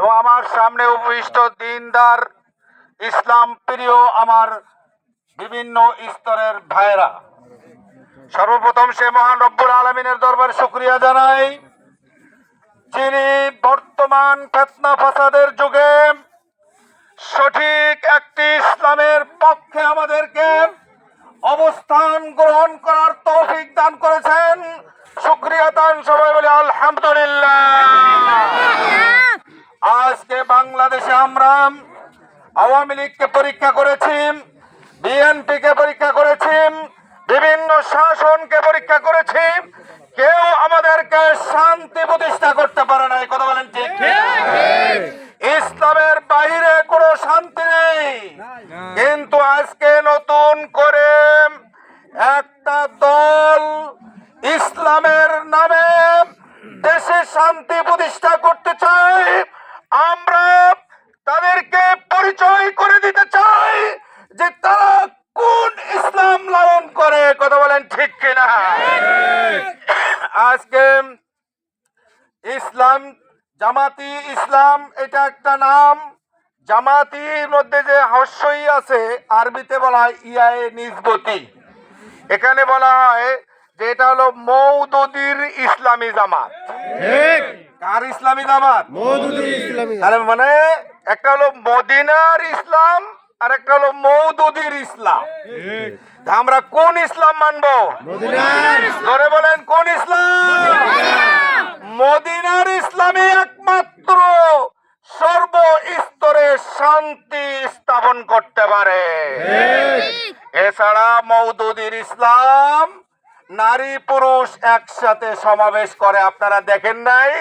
এবং আমার সামনে উপবিষ্ট দিনদার, ইসলাম প্রিয় আমার বিভিন্ন স্তরের ভাইরা সর্বপ্রথম সে মহান রব্বুল আলমিনের দরবার শুক্রিয়া জানাই। যিনি বর্তমান ফেতনা ফাসাদের যুগে সঠিক একটি ইসলামের পক্ষে আমাদেরকে বাংলাদেশে আমরা আওয়ামী লীগকে পরীক্ষা করেছি বিএনপি কে পরীক্ষা করেছি বিভিন্ন শাসনকে পরীক্ষা করেছি। কেউ আমাদেরকে শান্তি প্রতিষ্ঠা করতে পারে না কথা বলেন ঠিক ইসলামের বাইরে কোনো শান্তি নেই। কিন্তু আজকে নতুন করে একটা দল ইসলামের নামে দেশে শান্তি প্রতিষ্ঠা করতে চাই আমরা তাদেরকে পরিচয় করে দিতে চাই যে তারা কোন ইসলাম লালন করে। কথা বলেন ঠিক কিনা? আজকে ইসলাম, জামাতি ইসলাম, এটা একটা নাম। জামাতির মধ্যে যে হস্যই আছে, আরবিতে বলা হয় ইয়ায়ে নিজবতি। এখানে বলা হয় যে এটা হলো মৌদুদির ইসলামী জামাত। কার ইসলামী মওদুদুল আরে মানে একটা হলো মদিনার ইসলাম আর একটা হলো মৌদুদির ইসলাম। তা আমরা কোন ইসলাম মানবো? মদিনার। ধরে বলেন কোন ইসলাম? মদিনার। ইসলামী একমাত্র সর্ব স্তরে শান্তি স্থাপন করতে পারে। এছাড়া মৌদুদির ইসলাম নারী পুরুষ একসাথে সমাবেশ করে আপনারা দেখেন নাই?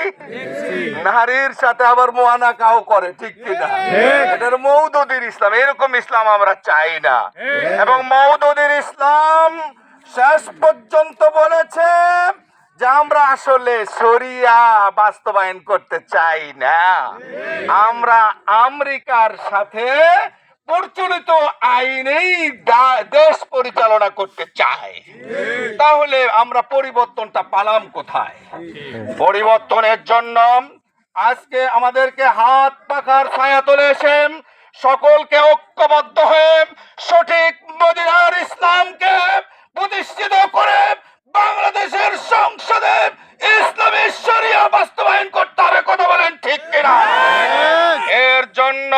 নারীর সাথে আবার মোয়ানাকাও করে ঠিক কিনা? এটার মৌদুদির ইসলাম এরকম ইসলাম আমরা চাই না। এবং মৌদুদির ইসলাম শেষ পর্যন্ত বলেছে যে আমরা আসলে শরিয়া বাস্তবায়ন করতে চাই না। আমরা আমেরিকার সাথে প্রচলিত আইনেই দেশ পরিচালনা করতে চাই তাহলে আমরা পরিবর্তনটা পালাম কোথায়? পরিবর্তনের জন্য আজকে আমাদেরকে হাত পাখার ছায়া তুলে এসে সকলকে ঐক্যবদ্ধ হয়ে সঠিক মদিনার ইসলামকে প্রতিষ্ঠিত করে বাংলাদেশের সংসদে ইসলামী শরিয়া বাস্তবায়ন করতে হবে কথা বলেন ঠিক কিনা এর জন্য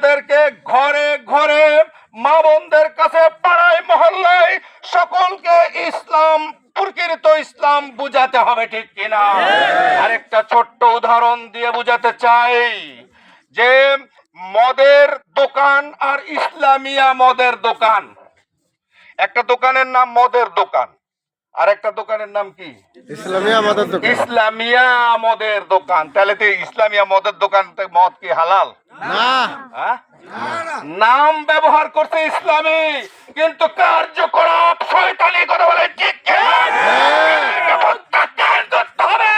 আমাদেরকে ঘরে ঘরে মা বোনদের কাছে পাড়ায় মহল্লায় সকলকে ইসলাম প্রকৃত ইসলাম বুঝাতে হবে ঠিক কিনা? আরেকটা ছোট্ট উদাহরণ দিয়ে বুঝাতে চাই যে মদের দোকান আর ইসলামিয়া মদের দোকান। একটা দোকানের নাম মদের দোকান। আর একটা দোকানের নাম কি? ইসলামিয়া আমাদের দোকান। ইসলামিয়া মদের দোকান। তাহলে তো ইসলামিয়া মদের দোকান মদ কি হালাল? না। হ্যাঁ? নাম ব্যবহার করছে ইসলামী কিন্তু কার্যকলাপ শয়তানি কথা বলে ঠিক কি? এদেরকে প্রত্যাখ্যান করতে হবে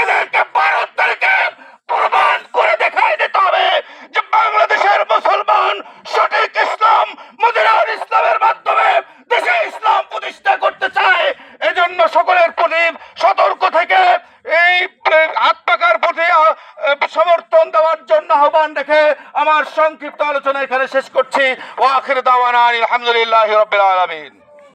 এদেরকে ভারত তারিখে প্রমাণ করে দেখাই দিতে হবে যে বাংলাদেশের মুসলমান সঠিক ইসলাম মদিনার ইসলামের মাধ্যমে দেশে ইসলাম প্রতিষ্ঠা করতে চায় এজন্য সকলের প্রতি সতর্ক থেকে এই আত্মাকার প্রতি আহ, সমর্থন দেওয়ার জন্য আহ্বান রেখে আমার সংক্ষিপ্ত আলোচনা এখানে শেষ করছি। ও আখির দাওয়ান আলহামদুলিল্লাহ রবিল আলমিন।